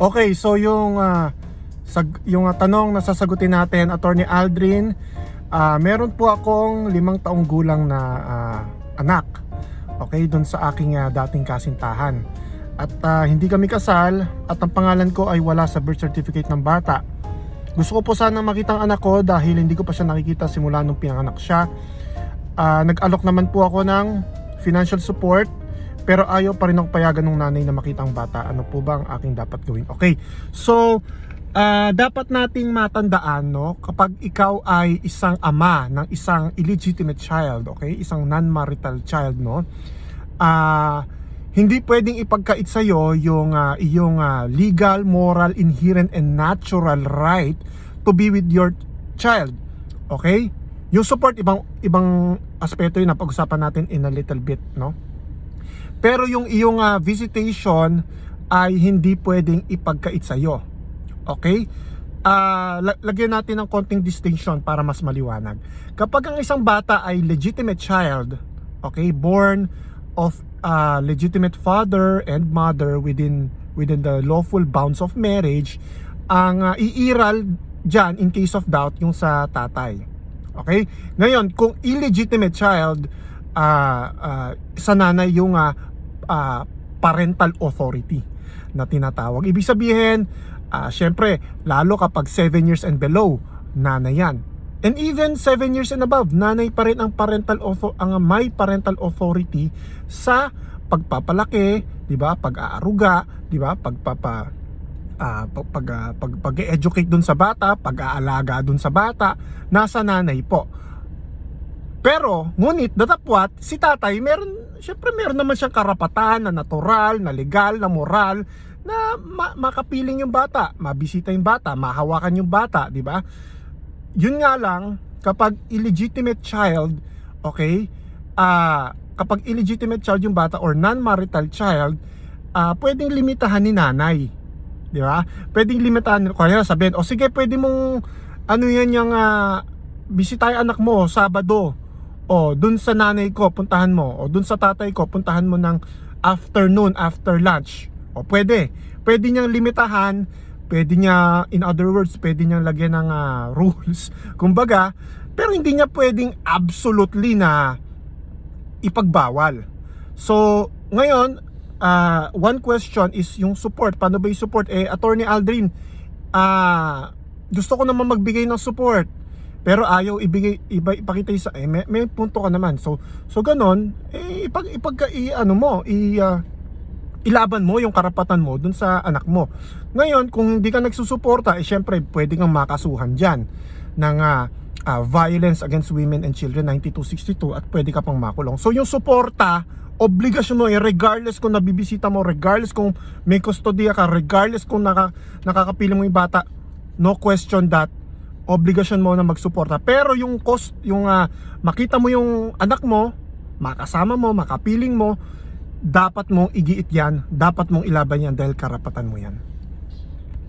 Okay, so yung ah, sag, yung ah, tanong na sasagutin natin, Attorney Aldrin, ah, meron po akong limang taong gulang na ah, anak. Okay, doon sa aking ah, dating kasintahan. At ah, hindi kami kasal at ang pangalan ko ay wala sa birth certificate ng bata. Gusto ko po sana makita ang anak ko dahil hindi ko pa siya nakikita simula nung pinanganak siya. Ah, nag-alok naman po ako ng financial support pero ayaw pa rin ako payagan ng nanay na makita ang bata. Ano po ba ang aking dapat gawin? Okay. So, ah, dapat nating matandaan no kapag ikaw ay isang ama ng isang illegitimate child, okay? Isang non-marital child, no? Ah, hindi pwedeng ipagkait sa iyo yung ah, iyong ah, legal, moral, inherent and natural right to be with your child. Okay? Yung support ibang ibang aspeto yun na pag-usapan natin in a little bit, no? Pero yung iyong ah, visitation ay hindi pwedeng ipagkait sa iyo. Okay? La- lagyan natin ng konting distinction para mas maliwanag. Kapag ang isang bata ay legitimate child, okay, born of ah, legitimate father and mother within within the lawful bounds of marriage, ang ah, iiral diyan in case of doubt yung sa tatay. Okay? Ngayon, kung illegitimate child, ah ah, sa nanay yung ah, ah, parental authority na tinatawag. Ibig sabihin, ah syempre, lalo kapag 7 years and below, nanay yan. And even 7 years and above, nanay pa rin ang parental author, ang may parental authority sa pagpapalaki, 'di ba? Pag-aaruga, 'di ba? Pagpapa ah, pag pag, ah, pag, pag-educate dun sa bata, pag-aalaga dun sa bata, nasa nanay po. Pero, ngunit datapwat, si tatay, meron, syempre meron naman siyang karapatan na natural, na legal, na moral, na ma- makapiling yung bata, mabisita yung bata, mahawakan yung bata, di ba? Yun nga lang, kapag illegitimate child, okay, ah kapag illegitimate child yung bata or non-marital child, ah pwedeng limitahan ni nanay. Di ba? Pwedeng limitahan, kaya sabihin, o sige, pwede mong, ano yan yung, ah, bisita yung anak mo, Sabado, o dun sa nanay ko puntahan mo. O dun sa tatay ko puntahan mo ng afternoon after lunch. O pwede. Pwede niyang limitahan. Pwede niya in other words pwede niyang lagyan ng ah, rules. Kumbaga pero hindi niya pwedeng absolutely na ipagbawal. So ngayon ah, one question is yung support. Paano ba yung support? Eh attorney Aldrin ah gusto ko naman magbigay ng support pero ayaw ibigay iba ipakita sa eh, may, may punto ka naman. So so ganon eh ipag ipagka i, ano mo i ah, ilaban mo yung karapatan mo dun sa anak mo. Ngayon kung hindi ka nagsusuporta eh syempre pwede kang makasuhan diyan ng ah, ah, violence against women and children 9262 at pwede ka pang makulong. So yung suporta obligasyon mo eh, regardless kung nabibisita mo regardless kung may kustodiya ka regardless kung naka, nakakapili mo yung bata no question that obligasyon mo na magsuporta. Pero yung cost, yung ah, makita mo yung anak mo, makasama mo, makapiling mo, dapat mong igiit yan, dapat mong ilaban yan dahil karapatan mo yan.